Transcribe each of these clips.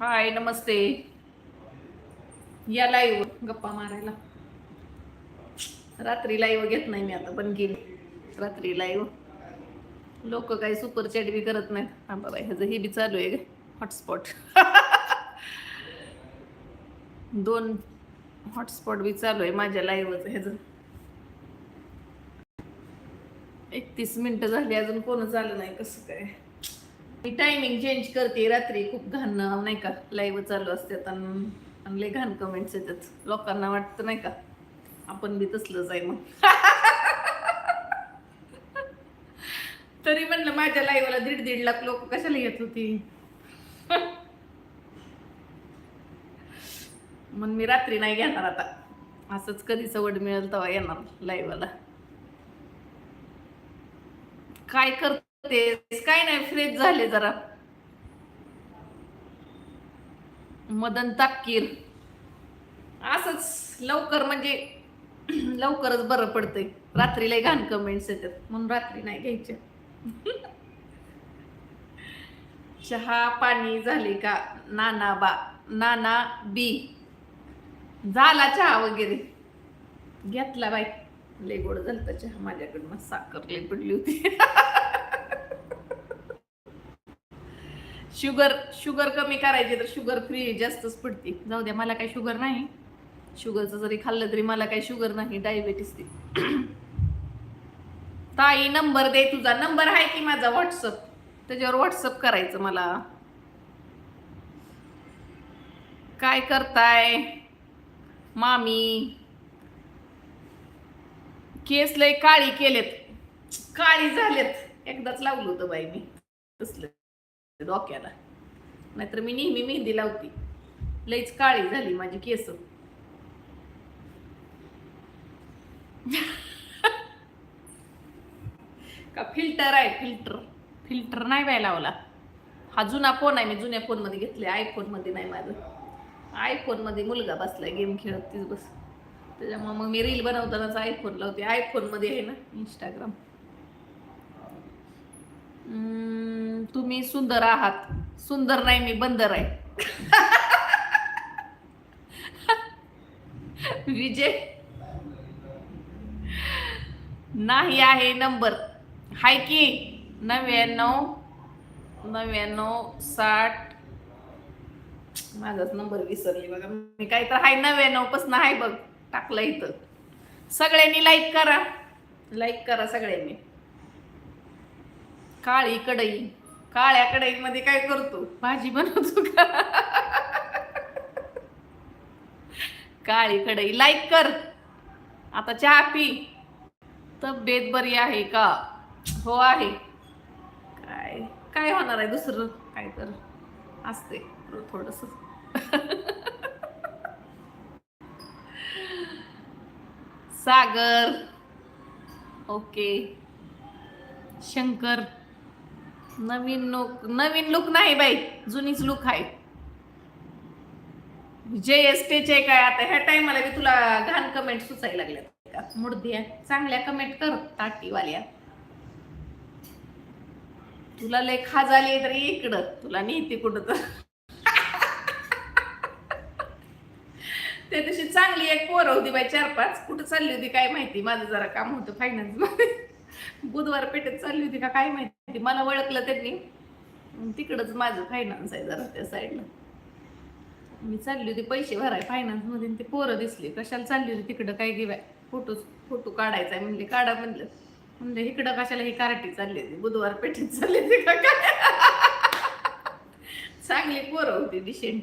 हाय नमस्ते. या लाईव्ह गप्पा मारायला. रात्री लाईव्ह घेत नाही मी आता पण गेली. रात्री लाईव्ह लोक काही सुपर चॅट बी करत नाहीत. हा बाबा ह्याचं हे बी चालू आहे हॉटस्पॉट दोन हॉटस्पॉट बी चालू आहे माझ्या लाईव्हच ह्याचं. एकतीस मिनटं झाली अजून कोणच आलं नाही कसं काय? मी टायमिंग चेंज करते रात्री. खूप घाण नाही का? लाईव्ह चालू असतात आणि आणि लय घाण कमेंट्स येतात. लोकांना वाटतं नाही का? आपण बी तसलंच आहे मग तरी म्हणलं माझ्या लाईव्हला दीड दीड लाख लोक कशाला येत होती? मग मी रात्री नाही घेणार आता. असंच कधी सवड मिळेल तेव्हा येणार लाईव्हला काय तेच. काय नाही फ्रेश झाले जरा. मदन ताकीर असंच लवकर म्हणजे लवकरच बरं पडतंय. रात्रीला घाण कमेंट्स येतात म्हणून रात्री नाही घ्यायचे चहा पाणी झाले का? नाना बा नाना बी. झाला चहा वगैरे. घेतला बाई. लय गोड झालता चहा. माझ्याकडनं साखर लय पडली होती. शुगर शुगर कमी करायची तर शुगर फ्री जास्तच पडते. जाऊ द्या मला काही शुगर नाही. शुगरचं जरी खाल्लं तरी मला काही शुगर नाही डायबेटीस ते. ताई नंबर दे तुझा. नंबर आहे की माझा व्हॉट्सअप त्याच्यावर व्हॉट्सअप करायचं मला. काय करताय? मामी. केस लय काळी केलेत. काळी झालेत. एकदाच लावलं होतं बाई मी. तसलं. डोक्याला. नाहीतर मी नेहमी मेहंदी लावती. लईच काळी झाली माझी केस. का फिल्टर आहे फिल्टर. फिल्टर नाही बाय लावला. हा जुना फोन आहे मी जुन्या फोनमध्ये घेतले. आयफोनमध्ये नाही माझं. आयफोनमध्ये मुलगा बसलाय गेम खेळत तीच बस. त्याच्यामुळे मग मी रील बनवतानाच आयफोन लावते. आयफोनमध्ये आहे ना इंस्टाग्राम तुम्ही सुंदर आहात. सुंदर नाही मी बंदर आहे. विजय. नाही आहे नंबर. हाय की? नव्याण्णव नव्याण्णव साठ. माझाच नंबर विसरली बघा. मी काय तर हाय नव्याण्णवपासून हाय बघ. टाकलं इथं. सगळ्यांनी लाईक करा. लाईक करा सगळ्यांनी. काळी कढई. काळ्या कढईमध्ये काय करतो? भाजी बनवतो का? काळी कढई. लाईक कर. आता चहा पी. तब्येत बरी आहे का? हो आहे. काय काय होणार आहे दुसरं? काय तर असते. थोडस. सागर. ओके शंकर. नवीन लुक नवीन लुक नाही बाई जुनीच लुक आहे. जे एस चे काय आता ह्या टायमाला मी तुला घाण कमेंट सुचायला लागल्या का मुडद्या चांगल्या कमेंट कर ताटीवाल्या. तुला लय खाजाली तर इकडं तुला नेते कुठं तर. त्या दिवशी चांगली एक पोर होती बाई चार पाच. कुठं चालली होती काय माहिती? माझं जरा काम होतं फायनान्समध्ये. बुधवार पेठेत चालली होती का काय माहिती? मला ओळखलं त्यांनी. तिकडंच माझं फायनान्स आहे जरा त्या साईडला मी चालली होती पैसे भराय फायनान्समध्ये ते पोरं दिसली. कशाला चालली होती तिकडं काय घेवाय फोटो फोटो काढायचा आहे म्हणले काढा म्हणलं. म्हणजे इकडं कशाला ही कार्टी चालली होती? बुधवार पेठेत चालली होती का काय? चांगली पोरं होती डिसेंट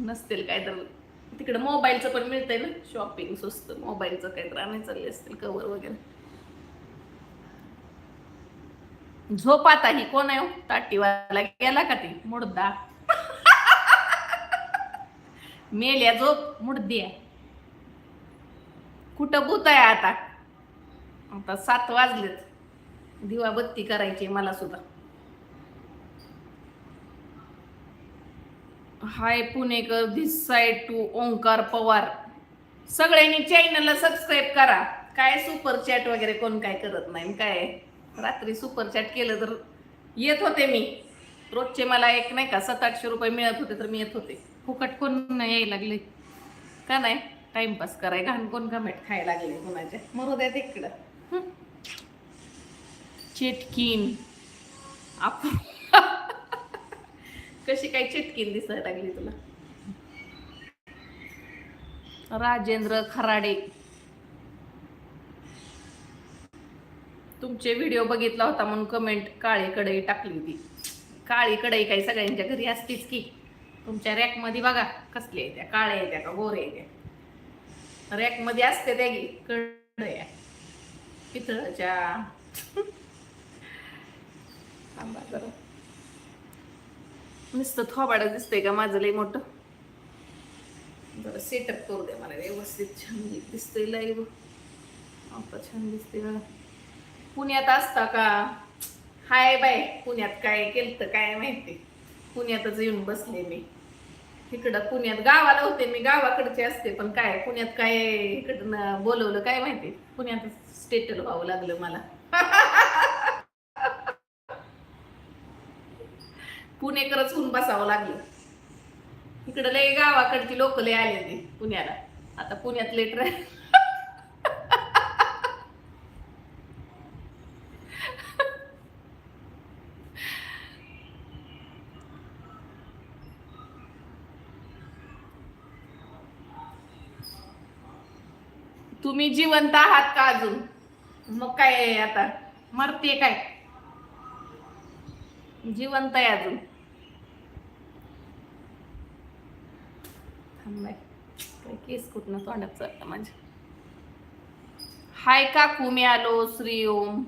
नसतील काय तर. तिकडं मोबाईलचं पण मिळतंय ना? शॉपिंग स्वस्त. मोबाईलचं काय तर आणायचं चालले असतील कवर वगैरे. झोप आता ही कोण आहे हो? ताटीवाला गेला का ते? मुडदा. मेल्या झोप मुडद्या. कुठं भूत आहे आता? आता सात वाजलेत. दिवा बत्ती करायची मला सुद्धा. Hi Punekar this side to Omkar Pawar. सगळ्यांनी चॅनलला सबस्क्राईब करा. काय सुपर चॅट वगैरे कोण काय करत नाही काय? रात्री सुपरचॅट केलं तर येत होते मी. रोजचे मला एक नाही का सात आठशे रुपये मिळत होते तर मी येत होते. फुकट कोण नाही यायला लागले. का नाही? टाइमपास कराय घाण कोण कमेट खायला लागले कोणाच्या मरू द्या तिकडं. चेटकीन. आपण कशी काय चेटकीन दिसायला लागली तुला? राजेंद्र खराडे. तुमचे व्हिडिओ बघितला होता म्हणून कमेंट काळी कढई टाकली होती. काळी कढई काही सगळ्यांच्या घरी असतीच की. तुमच्या रॅकमध्ये बघा कसले त्या काळ्या येत्या का गोरे येत्या रॅकमध्ये असते त्या की कढया पितळाच्या. थांबा जरा. नुसतं थोबाड दिसतंय का माझं लय मोठं? जरा सेटअप करू दे मला व्यवस्थित छान दिसतंय लाईव्ह आता छान दिसते बघा. पुण्यात असता का? हाय बाय पुण्यात काय केलं काय माहिती? पुण्यातच येऊन बसले मी. इकडं पुण्यात गावाला होते मी गावाकडचे असते पण काय पुण्यात काय इकडं बोलवलं काय माहिती? पुण्यात स्टेटल व्हावं लागलं मला. पुणेकरच होऊन बसावं लागलं. इकडं लय गावाकडची लोक लय आले ते पुण्याला. आता पुण्यात लेट राह तुम्ही जिवंत आहात का अजून? मग काय आहे आता? मरते काय? जिवंत आहे अजून. केस कुठनं तोंडात चाललं माझ्या? हाय काकू मी आलो. श्री ओम.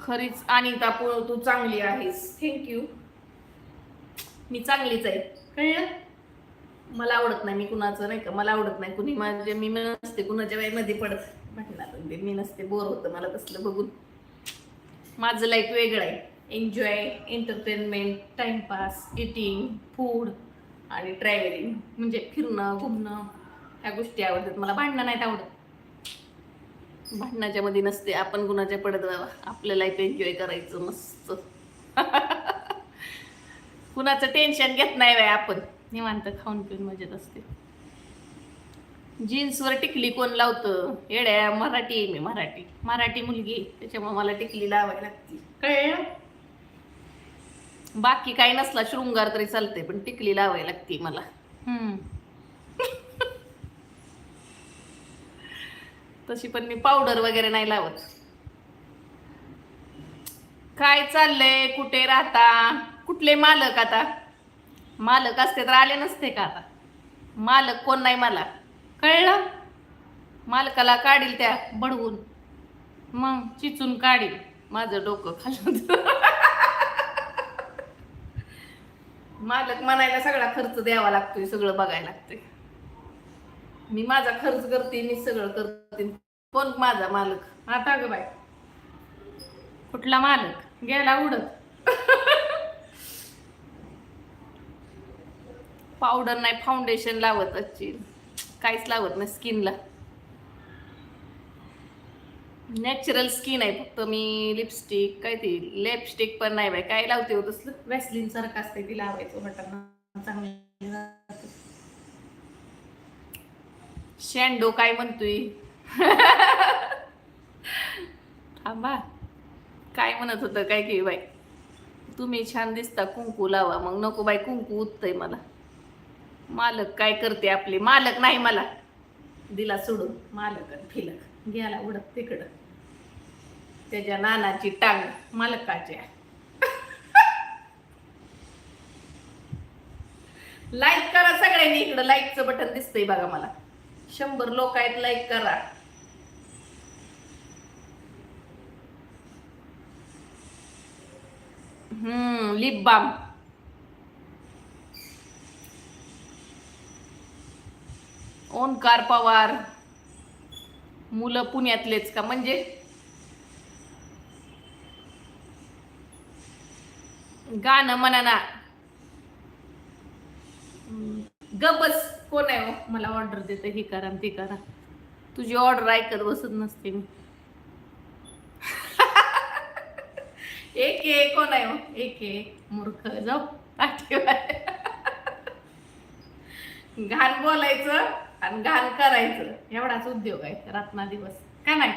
खरीच अनिता पोळ तू चांगली आहेस. थँक्यू मी चांगलीच आहे. कळलं? मला आवडत नाही मी कुणाचं नाही का मला आवडत नाही कुणी माझे मी नसते कुणाच्या मध्ये पडत. म्हणणार मी नसते बोर होतं मला तसलं बघून. माझं लाईफ वेगळं आहे. Enjoy entertainment timepass eating food आणि ट्रॅव्हलिंग म्हणजे फिरणं घुमणं ह्या गोष्टी आवडतात. मला भांडणं नाहीत आवडत. भांडणाच्या मध्ये नसते आपण कुणाच्या पडत बाबा आपलं लाईफ एन्जॉय करायचं मस्त. कुणाचं टेन्शन घेत नाही बाय आपण. निवांत खाऊन पिऊन मजेत असते. जीन्सवर टिकली कोण लावतं? येड्या मराठी आहे मी मराठी. मराठी मुलगी त्याच्यामुळे मला टिकली लावायला लागते. कळलं? बाकी काही नसला शृंगार तरी चालते पण टिकली लावायला लागते मला. हम्म. तशी पण मी पावडर वगैरे नाही लावत. काय चाललंय? कुठे राहता? कुठले मालक आता? मालक असते तर आले नसते का आता? मालक कोण नाही मला. कळलं? मालकाला काढील त्या बडवून. मग चिचून काढील. माझं डोकं खालून. मालक म्हणायला सगळा खर्च द्यावा लागतोय सगळं बघायला लागतंय. मी माझा खर्च करते मी सगळं करते. कोण माझा मालक? आता ग बाय कुठला मालक? गेला उडत. पावडर नाही फाउंडेशन लावत असतील काहीच लावत नाही स्किनला. नॅचरल स्किन आहे फक्त मी लिपस्टिक काय ती लिपस्टिक पण नाही बाय काय लावते हो तसलं? वॅसलिन सारखं असते ती लावायचं म्हणताना चांगली शँडो काय म्हणतोय? थांबा. काय म्हणत होतं काय की बाई? तुम्ही छान दिसता कुंकू लावा. मग नको बाई कुंकू उठतंय मला. मालक काय करते आपले? मालक नाही मला. दिला सोडून. मालक आणि फिलक. गेला उडत तिकडं. त्याच्या नानाची टांग मालकाच्या लाईक करा सगळ्यांनी इकडं. लाईकचं बटन दिसतंय बघा मला. शंभर लोक आहेत लाईक करा. हम्म लिप बाम ओंकार पवार मुलं पुण्यातलेच का? म्हणजे? गाणं म्हणा ना. गबस कोण आहे हो? मला ऑर्डर देते. हे करा ते करा. तुझी ऑर्डर ऐकत बसत नसते मी. एक एक कोण आहे हो? एक ए मूर्ख. जाऊ. आठवण घाण बोलायचं. आणि घाण करायचं. एवढाच उद्योग आहे रातना दिवस का नाही?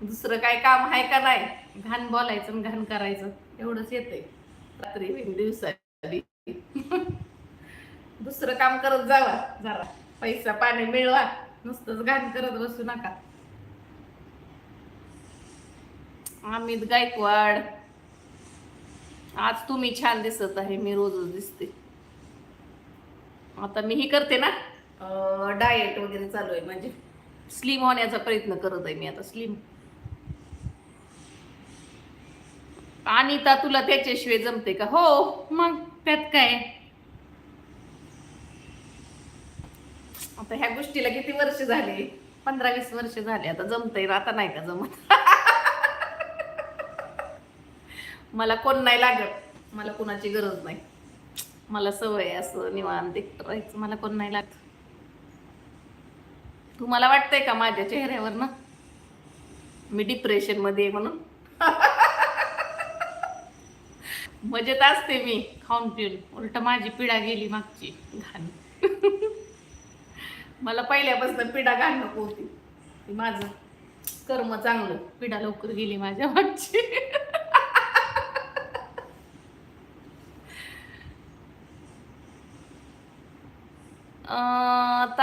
दुसरं काय काम आहे का नाही? घाण बोलायचं आणि घाण करायचं. एवढंच येतंय. रात्री दिवसाली दुसरं काम करत जावा जरा. पैसा पाणी मिळवा. नुसतंच घाण करत बसू नका. अमित गायकवाड. आज तुम्ही छान दिसत आहे. मी रोजच दिसते. आता मीही करते ना? डाएट वगैरे चालू आहे. म्हणजे स्लिम होण्याचा प्रयत्न करत आहे मी आता स्लिम अनिता तुला त्याच्याशिवाय जमते का? हो मग त्यात काय? आता ह्या गोष्टीला किती वर्ष झाली? पंधरा वीस वर्ष झाली. आता जमतंय आता नाही का जमत? मला कोण नाही लागत. मला कोणाची गरज नाही. मला सवय असं निवांत एकटं राहायचं. मला कोण नाही लागत. तुम्हाला वाटतंय का माझ्या चेहऱ्यावर ना? मी डिप्रेशनमध्ये म्हणून. मजेत असते मी. खाऊन पिऊन. उलट माझी पिढा गेली मागची. घाण. मला पहिल्यापासून पिढा घाण नको होती. माझं कर्म चांगलं. पिढा लवकर गेली माझ्या मागची.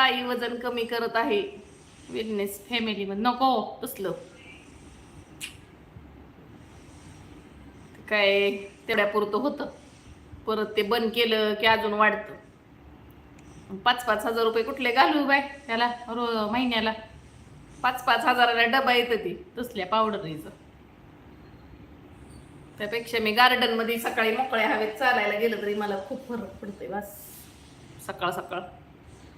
आई वजन कमी करत आहे. विटनेस फॅमिली मध्ये. नको तसलं. काय तेवढ्यापुरतं होतं. परत ते बंद केलं की अजून वाढतं. पाच पाच हजार रुपये कुठले घालू बाय? त्याला रो महिन्याला. पाच पाच हजाराला डबा येतं ती. तसल्या पावडरीचं त्यापेक्षा मी गार्डनमध्ये सकाळी मोकळ्या हवेत चालायला गेलं तरी मला खूप फरक पडतोय बस. सकाळ सकाळ.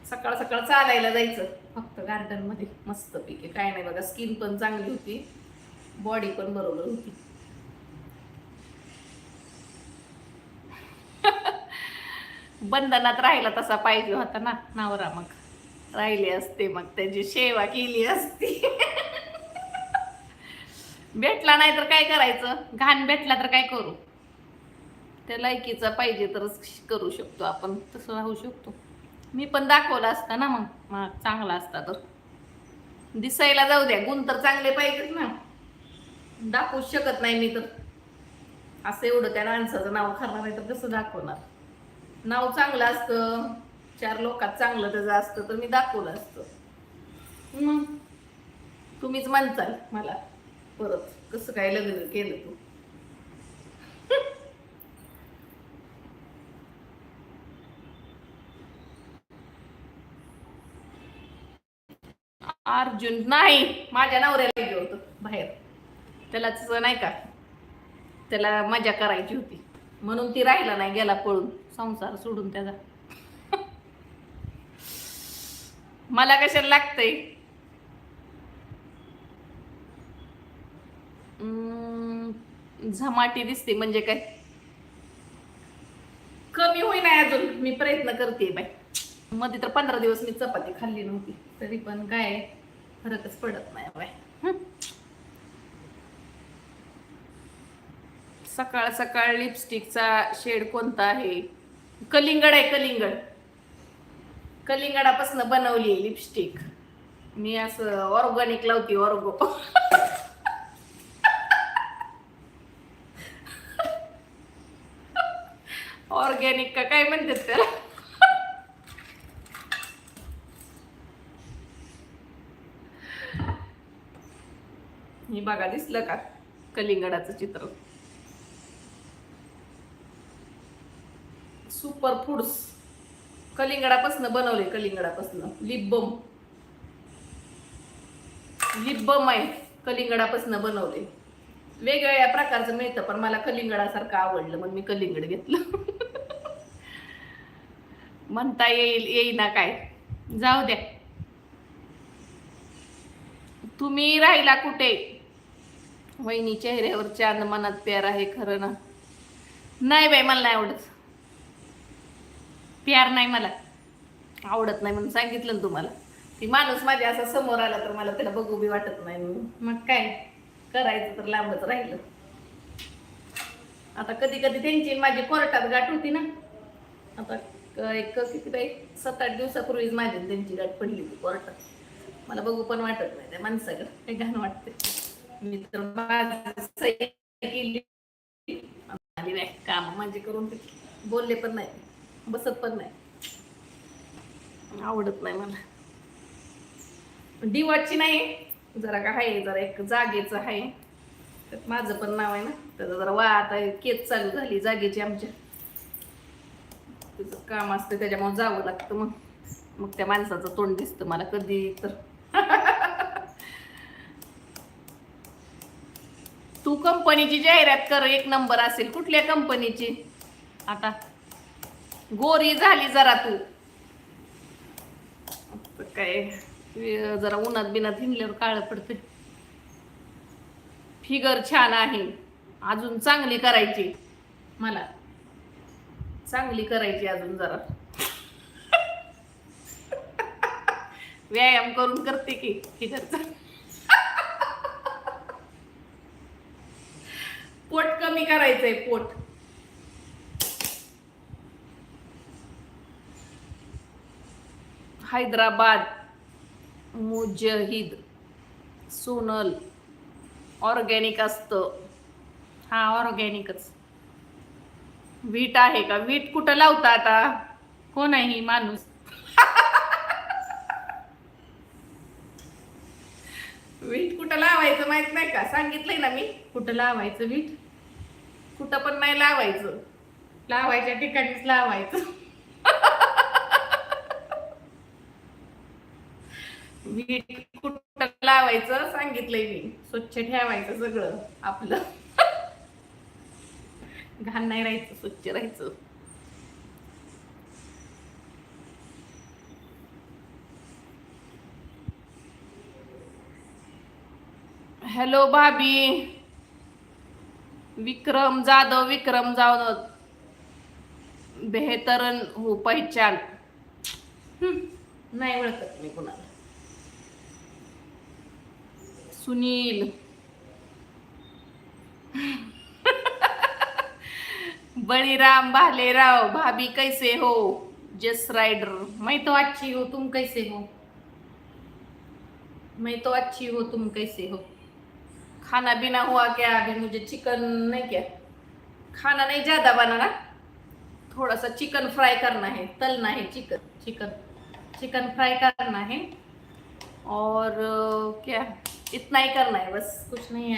सकाळ सकाळ चालायला जायचं. फक्त गार्डनमध्ये मस्तपैकी मस्त पैकी. काय नाही बघा स्किन पण चांगली होती. बॉडी पण बरोबर होती. बंधनात राहिला तसा पाहिजे होता ना नवरा मग. राहिली असते मग त्याची सेवा केली असती. भेटला नाही तर काय करायचं? घाण भेटला तर काय करू? त्या लायकीचा पाहिजे तरच करू शकतो आपण तसं राहू शकतो. मी पण दाखवलं असता ना मग. मग चांगला असता तर दिसायला जाऊ द्या गुण तर चांगले पाहिजेत ना. दाखवू शकत नाही मी तर. असं एवढं त्या माणसाचं नाव खाणार नाही तर कसं दाखवणार? नाव चांगलं असतं चार लोकात चांगलं त्याचं असतं तर मी दाखवलं असतं. मग तुम्हीच म्हणताल मला. परत कसं काय लग्न केलं तू? अर्जुन. नाही माझ्या नवऱ्याला गेलो होतं बाहेर. त्यालाच नाही का त्याला मजा करायची होती. म्हणून ती राहिला नाही गेला पळून. संसार सोडून त्याचा. मला कशाला लागतंय? अं, झमाटी दिसते म्हणजे काय? कमी होईना अजून. मी प्रयत्न करते बाई. मध्ये तर पंधरा दिवस मी चपाती खाल्ली नव्हती. तरी पण काय? फरकच पडत नाही बाय सकाळ सकाळ लिपस्टिकचा शेड कोणता आहे? कलिंगड आहे कलिंगड. कलिंगडापासून बनवली आहे लिपस्टिक. मी असं ऑर्गॅनिक लावते ऑर्गो. ऑर्गॅनिक का काय म्हणतात त्याला? हे बघा दिसलं का? कलिंगडाचं चित्र. सुपर फूड्स कलिंगडापासून बनवले कलिंगडापासून. लिपबम लिपबम आहे. कलिंगडापासून बनवले वेगवेगळ्या प्रकारचं मिळतं पण मला कलिंगडासारखं आवडलं मग मी कलिंगड घेतलं. म्हणता येईल येईना काय? जाऊ द्या. तुम्ही राहिला कुठे? वहिनी चेहऱ्यावर चांद मनात प्यार आहे खरं ना. नाही बाई मला नाही आवडत. प्यार नाही मला. आवडत नाही म्हणून सांगितलं ना तुम्हाला. ती माणूस माझ्या असा समोर आला तर मला त्याला बघू बी वाटत नाही मग काय? करायचं तर लांबच राहिलं. आता कधी कधी त्यांची माझी कोर्टात गाठ होती ना. आता एक किती बाई सात आठ दिवसापूर्वीच माझी त्यांची गाठ पडली होती कोर्टात. मला बघू पण वाटत नाही त्या माणसाकडे काही घाण वाटते मी तर केली आली नाही काम माझे करून बोलले पण नाही बसत पण नाही आवडत नाही मला डिवाची नाही जरा का आहे जरा एक जागेचं आहे तर माझं पण नाव आहे ना. त्याचं जरा वा आता केस चालू झाली जागेची आमच्या. तिचं काम असतं त्याच्यामुळे जावं लागतं मग. मग त्या माणसाचं तोंड दिसतं मला कधी तर. तू कंपनीची जाहिरात कर एक नंबर असेल. कुठल्या कंपनीची? आता. गोरी झाली जरा तू. काय जरा उन्हात बिनात हिंडल्यावर काळ पडते फिगर छान आहे. अजून चांगली करायची. मला. चांगली करायची अजून जरा. व्यायाम करून करते की फिगरचा. पोट कमी करायचंय पोट. हैदराबाद मुजहिद सोनल ऑर्गॅनिक असतं. हा ऑर्गॅनिकच. वीट आहे का? वीट कुठं लावता आता? कोण आहे ही माणूस? वीट कुठं लावायचं माहीत नाही का? सांगितलंय ना मी. कुठं लावायचं वीट? कुठं पण नाही लावायचं. लावायच्या ठिकाणीच लावायचं. वीट कुठं लावायचं सांगितलंय मी. स्वच्छ ठेवायचं सगळं आपलं. घाण नाही राहायचं स्वच्छ राहायचं. हॅलो भाभी. विक्रम जाधव विक्रम जाधव. बेहतरन हो पहिचान. नाही ओळखत मी कुणाला. सुनील. बळीराम भालेराव भाभी कैसे हो? जस राइडर मैं तो अच्छी हो तुम कैसे हो? मैं तो अच्छी हो तुम कैसे हो? खाना बिना हुआ क्या? अभी मुझे चिकन नहीं क्या? खाना नहीं, ज़्यादा बनाना। थोड़ा सा चिकन फ्राई करना है, तलना है चिकन चिकन चिकन फ्राई करना है। और क्या? इतना ही करना है, बस कुछ नहीं है।